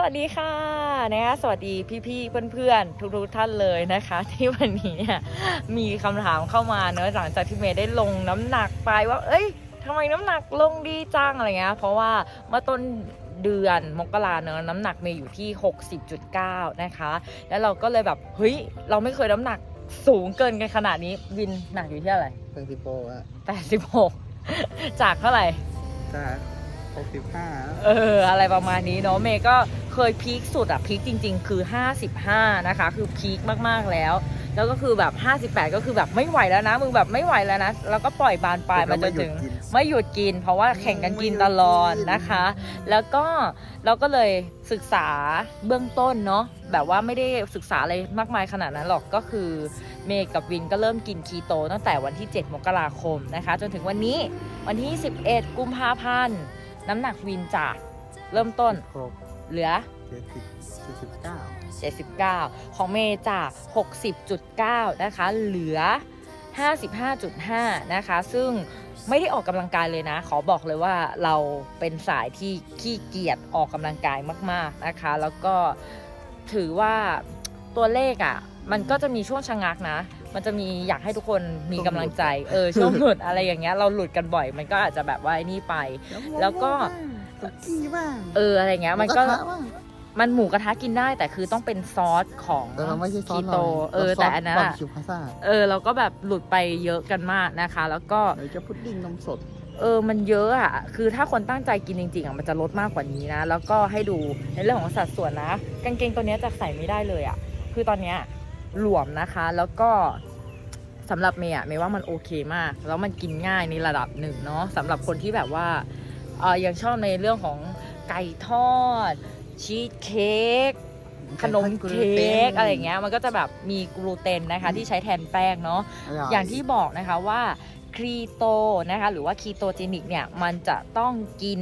สวัสดีค่ะนะคะสวัสดีพี่ๆเพื่อนๆทุกๆท่านเลยนะคะ ที่วันนี้เนี่ยมีคำถามเข้ามาเนอะหลังจากที่เมย์ได้ลงน้ำหนักไปว่า เอ้ยทำไมน้ำหนักลงดีจังอะไรเงี้ยเพราะว่าเมื่อต้นเดือนมกราเนอะน้ำหนักเมย์อยู่ที่ 60.9 นะคะ แล้วเราก็เลยแบบเฮ้ยเราไม่เคยน้ำหนักสูงเกินกันขนาดนี้วินหนักอยู่ที่อะไรเพิ่งสิบโปอะ86จากเท่าไหร่จากหกสิบห้าเอออะไรประมาณนี้เนาะเมย์ก็ เคยพีคสุดอะพีคจริง ๆ คือ 55 นะคะ คือพีคมากๆแล้ว แล้วก็คือแบบ 58 ก็คือแบบไม่ไหวแล้วนะมึงแบบไม่ไหวแล้วนะแล้วก็ปล่อยบานปลายมาจนถึง ไม่หยุดกิน เพราะว่าแข่งกันกินตลอดนะคะ แล้วก็เราก็เลยศึกษาเบื้องต้นเนาะแบบว่าไม่ได้ศึกษาอะไรมากมายขนาดนั้นหรอกก็คือเมย์กับวินก็เริ่มกินคีโตตั้งแต่วันที่ 7 มกราคมนะคะ จนถึงวันนี้วันที่ 11 กุมภาพันธ์น้ำหนักวินจากเริ่มต้นหก เหลือ เจ็ดสิบเจ็ดสิบเก้า79 ของเมย์จาก 60.9 นะคะ เหลือ 55.5 นะคะ ซึ่งไม่ได้ออกกำลังกายเลยนะ ขอบอกเลยว่าเราเป็นสายที่ขี้เกียจออกกำลังกายมาก ๆ นะคะ แล้วก็ถือว่าตัวเลขอะ่ะ มันก็จะมีช่วงชะงักนะ มันจะมีอยากให้ทุกคนมีกำลังใจ เออ ช่วงหลุดอะไรอย่างเงี้ย เราหลุดกันบ่อย มันก็อาจจะแบบว่าไอ้นี่ไป แล้วก็ สุกี้บ้างเอออะไรเงี้ยมันก็หระทะบ้างมันหมูกระทะกินได้แต่คือต้องเป็นซอสของแต่มันไม่ใช่ซอคีสโต เออ แต่อันนั้นบาร์อะบีคิวพาซ่าเออ เราก็แบบหลุดไปเยอะกันมากนะคะ แล้วก็ หรือจะพุดดิ้งนมสด เออ มันเยอะอะคือถ้าคนตั้งใจกินจริงๆอะมันจะลดมากกว่านี้นะ แล้วก็ให้ดูในเรื่องของสัดส่วนนะ กางเกงตัวเนี้ยจะใส่ไม่ได้เลยอะคือตอนเนี้ยหลวมนะคะ แล้วก็สำหรับเมย์อะเมย์ว่ามันโอเคมาก แล้วมันกินง่ายในระดับหนึ่งเนาะสำหรับคนที่แบบว่าเออ ยังชอบในเรื่องของไก่ทอด ชีสเค้กขนมเค้กอะไรอย่างเงี้ยมันก็จะแบบมีกลูเตนนะคะที่ใช้แทนแป้งเนาะอย่างที่บอกนะคะว่าคีโตนะคะหรือว่าคีโตเจนิกเนี่ยมันจะต้องกิน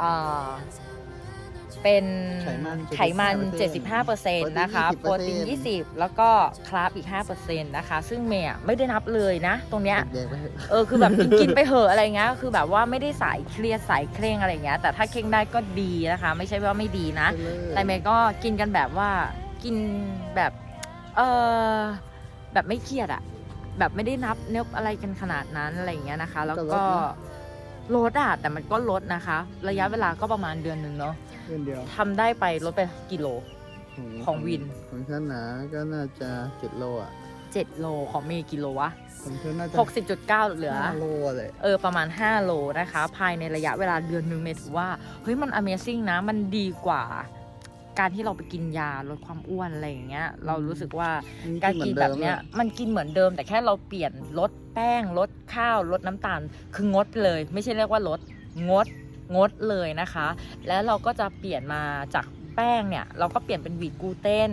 อ่า เป็นไขมันไขมัน75%นะคะโปรตีน20 แล้วก็คาร์บอีก5%นะคะ ซึ่งเมย์อะไม่ได้นับเลยนะ ตรงเนี้ยเด็กๆไปเถอะเออคือแบบกินกินไปเหอะอะไรเงี้ยคือแบบว่าไม่ได้สายเครียดสายเคร่งอะไรเงี้ยแต่ถ้าเคร่งได้ก็ดีนะคะ ไม่ใช่ว่าไม่ดีนะไปเลยแต่เมย์ก็กินกันแบบว่ากินแบบเออแบบไม่เครียดอะแบบไม่ได้นับเนบอะไรกันขนาดนั้นอะไรอย่างเงี้ยนะคะ แล้วก็ ลดอะแต่มันก็ลดนะคะ ระยะเวลาก็ประมาณเดือนหนึ่งเนาะเดือนเดียวทำได้ไปลดไปกิโล ของวิน ของฉันนะก็น่าจะเจ็ดโลอะ7โลของเมย์กิโลวะของฉันน่าจะ60.9เหลือ ห้าโลเลยเออ ประมาณ 5 โลนะคะ ภายในระยะเวลาเดือนหนึ่งเมย์ถือว่า เฮ้ย มัน Amazing นะ มันดีกว่า การที่เราไปกินยาลดความอ้วนอะไรอย่างเงี้ย เรารู้สึกว่าการกินแบบเนี้ยมันกินเหมือนเดิม แต่แค่เราเปลี่ยนลดแป้งลดข้าวลดน้ำตาล คืองดเลย ไม่ใช่เรียกว่าลดงดงดเลยนะคะ แล้วเราก็จะเปลี่ยนมาจากแป้งเนี่ยเราก็เปลี่ยนเป็นวีทกลูเตน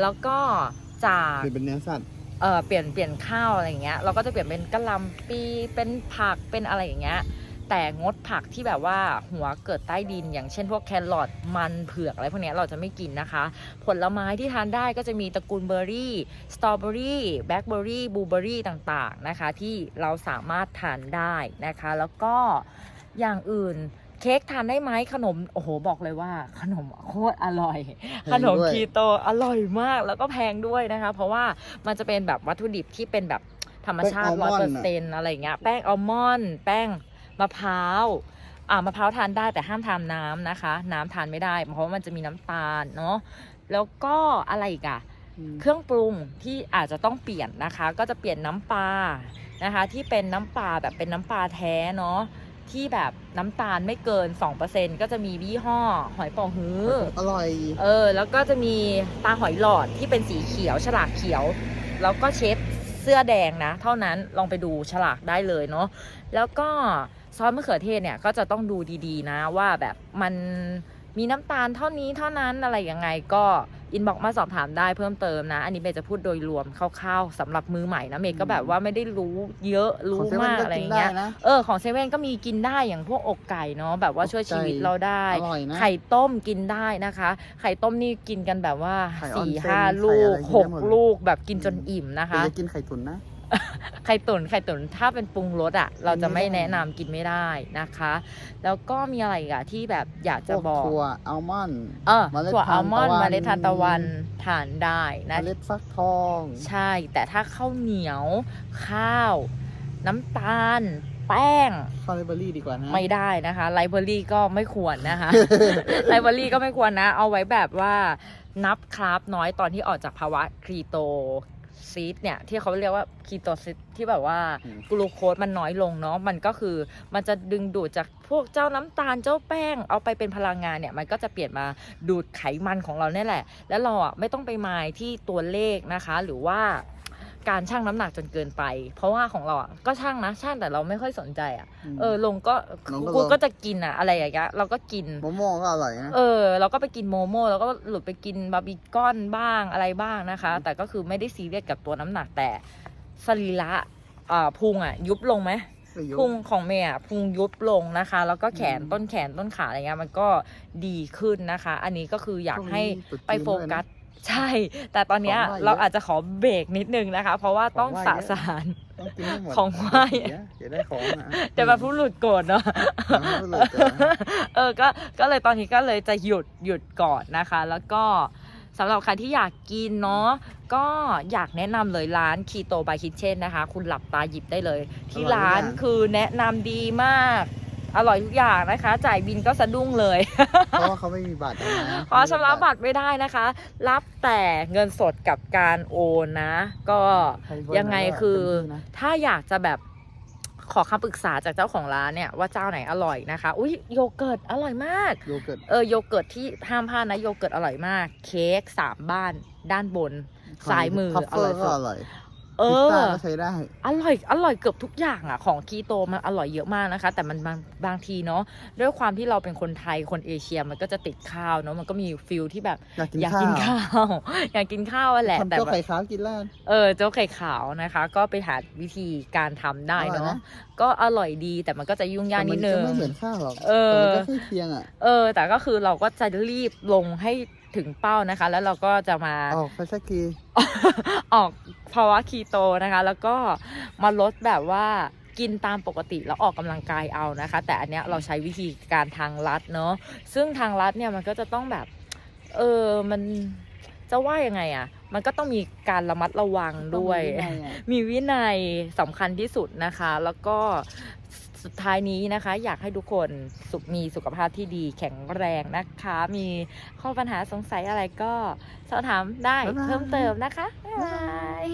แล้วก็จากคือเป็นเนื้อสัตว์เออเปลี่ยนเปลี่ยนข้าวอะไรอย่างเงี้ยเราก็จะเปลี่ยนเป็นกะหล่ำปีเป็นผักเป็นอะไรอย่างเงี้ย แต่งดผักที่แบบว่าหัวเกิดใต้ดิน อย่างเช่นพวกแครอทมันเผือกอะไรพวกเนี้ยเราจะไม่กินนะคะ ผลไม้ที่ทานได้ก็จะมีตระกูลเบอร์รี่สตรอเบอรี่แบล็คเบอร์รี่บลูเบอร์รี่ต่างๆนะคะ ที่เราสามารถทานได้นะคะ แล้วก็อย่างอื่นเค้กทานได้ไหมขนมโอ้โหบอกเลยว่า ขนมโคตรอร่อยแพขงนมด้วยคีโตอร่อยมากแล้วก็แพงด้วยนะคะ เพราะว่ามันจะเป็นแบบวัตถุดิบที่เป็นแบบธรรมชาติแป้ร้อยงอัลมเปออนด์ร์น่ะเซ็นต์อะไรเงี้ยแป้งอัลมอนด์แป้ง มะพร้าวอ่ามะพร้าวทานได้แต่ห้ามทานน้ำนะคะ น้ำทานไม่ได้เพราะว่ามันจะมีน้ำตาลเนาะแล้วก็อะไรอีกอะมเครื่องปรุงที่อาจจะต้องเปลี่ยนนะคะ ก็จะเปลี่ยนน้ำปลานะคะ ที่เป็นน้ำปลาแบบเป็นน้ำปลาแท้เนาะที่แบบน้ำตาลไม่เกิน 2%ก็จะมียี่ห้อ หอยเป่าฮื้ออร่อย เออ แล้วก็จะมีตาหอยหลอดที่เป็นสีเขียว ฉลากเขียว แล้วก็เชฟเสื้อแดงนะ เท่านั้นลองไปดูฉลากได้เลยเนาะแล้วก็ ซอสมะเขือเทศเนี่ยก็จะต้องดูดีๆนะว่าแบบมันมีน้ำตาลเท่านี้เท่านั้นอะไรยังไงก็อินบอกมาสอบถามได้เพิ่มเติมนะ อันนี้เมย์จะพูดโดยรวมคร่าวๆสำหรับมือใหม่นะเมย์ก็แบบว่าไม่ได้รู้เยอะขรู้องเซเว่มานกก็อะไรอกินย่างได้เงี้ยนะเออของเซเว่นก็มีกินได้อย่างพวกอกไก่เนาะแบบว่าช่วยอกไก่ชีวิตเราได้อร่อยนะไข่ต้มกินได้นะคะ ไข่ต้มนี่กินกันแบบว่าไข่ออนสี่เซ็นห้าไข่ลูกอะไรกินหได้กหมดเลยลูกแบบกินจนอิ่มนะแต่คะจะกินไข่ตุ๋นนะ ไข่ตุ๋นไข่ตุ๋นถ้าเป็นปรุงรสอะ เราจะไม่แนะนำกินไม่ได้นะคะ แล้วก็มีอะไรอีกอะที่แบบอยากพจะวกบอก ถั่วอัลมอนด์ เออเมล็ดถั่วอัลมอนด์ทานตะวันเมล็ดทานตะวันทานได้เมนะล็ดฟักทอง ใช่ แต่ถ้าข้าวเหนียว ข้าว น้ำตาล แป้ง คาลิเบอรี่ดีกว่านะ ไม่ได้นะคะไลเบอรี่ก็ไม่ควรนะคะ ไลเบอรี่ก็ไม่ควรนะ เอาไว้แบบว่านับคราฟน้อยตอนที่ออกจากภาวะครีโต ซีดเนี่ยที่เขาเรียกว่าครีโตซีดที่แบบว่าอืม กลูโคสมันน้อยลงเนาะมันก็คือมันจะดึงดูดจากพวกเจ้าน้ำตาลเจ้าแป้งเอาไปเป็นพลังงานเนี่ยมันก็จะเปลี่ยนมาดูดไขมันของเราเนี่ยแหละ แล้วเราอะไม่ต้องไปมายที่ตัวเลขนะคะ หรือว่า การชั่งน้ำหนักจนเกินไป เพราะว่าของเราอะก็ชั่งนะชั่งแต่เราไม่ค่อยสนใจอะมเออลงก็ลงก็กูลงก็จะกินอะอะไรอย่างเงี้ยเราก็กินโมโม่ก็อร่อยนะเออเราก็ไปกินโมโม่แล้วก็หลุดไปกินบาร์บีคอนบ้างอะไรบ้างนะคะ แต่ก็คือไม่ได้ซีเรียสกับตัวน้ำหนักแต่สรีระอ่าพุงอะยุบลงไหมไม่ยุบพุงของเมย์อะพุงยุบลงนะคะ แล้วก็แขนอืมต้นแขนต้นขาอะไรเงี้ยมันก็ดีขึ้นนะคะ อันนี้ก็คืออยากให้ช่วงนี้ตรุษจีนไปโฟกัสด้วยนะ ใช่ แต่ตอนเนี้ยของไหว้เยอะ เราอาจจะขอเบรกนิดนึงนะคะ เพราะว่าต้องของไหว้สะเยอะสาร ต้องกินให้หมดของไหว้ เดี๋ยวเดี๋ยวได้ของนะเดี๋ยวมาพูดหลุดโกรธเนาะยังไม่รู้เลยจ้ะเออ ก็ ก็เลยตอนนี้ก็เลยจะหยุดหยุดก่อนนะคะ แล้วก็สำหรับใครที่อยากกินเนาะ ก็อยากแนะนำเลยร้านคีโตบายคิ t เช่นนะคะ คุณหลับตาหยิบได้เลย ที่ร้านคือแนะนำดีมาก อร่อยทุกอย่างนะคะ จ่ายบินก็สะดุ้งเลย เพราะว่าเขาไม่มีบัตรนะขอชำระบัตรไม่ได้นะคะ รับแต่เงินสดกับการโอนนะ ก็ใครเบิร์นยังไงก็คือเต็มที่นะถ้าอยากจะแบบขอคำปรึกษาจากเจ้าของร้านเนี่ยว่าเจ้าไหนอร่อยนะคะ อุ้ยโยเกิร์ตอร่อยมาก โยเกิร์ต เออโยเกิร์ตที่ห้ามพลาดนะโยเกิร์ตอร่อยมาก เค้กสามบ้านด้านบนซ้ายมือทัฟเฟอร์อก็ร่อยสุดอร่อย เอพิซอซ่าก็ใช้ได้ อร่อยอร่อยเกือบทุกอย่างอะของคีโตมันอร่อยเยอะมากนะคะ แต่มันบางบางทีเนาะด้วยความที่เราเป็นคนไทยคนเอเชียมันก็จะติดข้าวเนาะมันก็มีฟิลที่แบบอยากกินอยากข้าวกินข้าว อยากกินข้าวอะแหละทำแต่เจ้าแบบไข่ขาวกินแล้วเออเจ้าไข่ขาวนะคะ ก็ไปหาวิธีการทำได้อร่อยเนาะนะ ก็อร่อยดีแต่มันก็จะยุ่งยากนิดนึแต่งมัก็ไม่เหมือนข้าวหรอกเออ แต่มันก็ใกล้เคียงอะ เออแต่ก็คือเราก็จะรีบลงให้ ถึงเป้านะคะ แล้วเราก็จะมาออกไฟชักกีออกภาวะคีโตนะคะ แล้วก็มาลดแบบว่ากินตามปกติแล้วออกกำลังกายเอานะคะ แต่อันเนี้ยเราใช้วิธีการทางลัดเนาะซึ่งทางลัดเนี่ยมันก็จะต้องแบบ เออมันจะว่ายังไงอะ่ะ มันก็ต้องมีการระมัดระวังด้วยต้องมีวินัยอะมีวินัยสำคัญที่สุดนะคะ แล้วก็ สุดท้ายนี้นะคะ อยากให้ทุกคนสุขมีสุขภาพที่ดีแข็งแรงนะคะ มีข้อปัญหาสงสัยอะไรก็สอบถามได้บ๊ายบายเพิ่มเติมนะคะบ๊ายบาย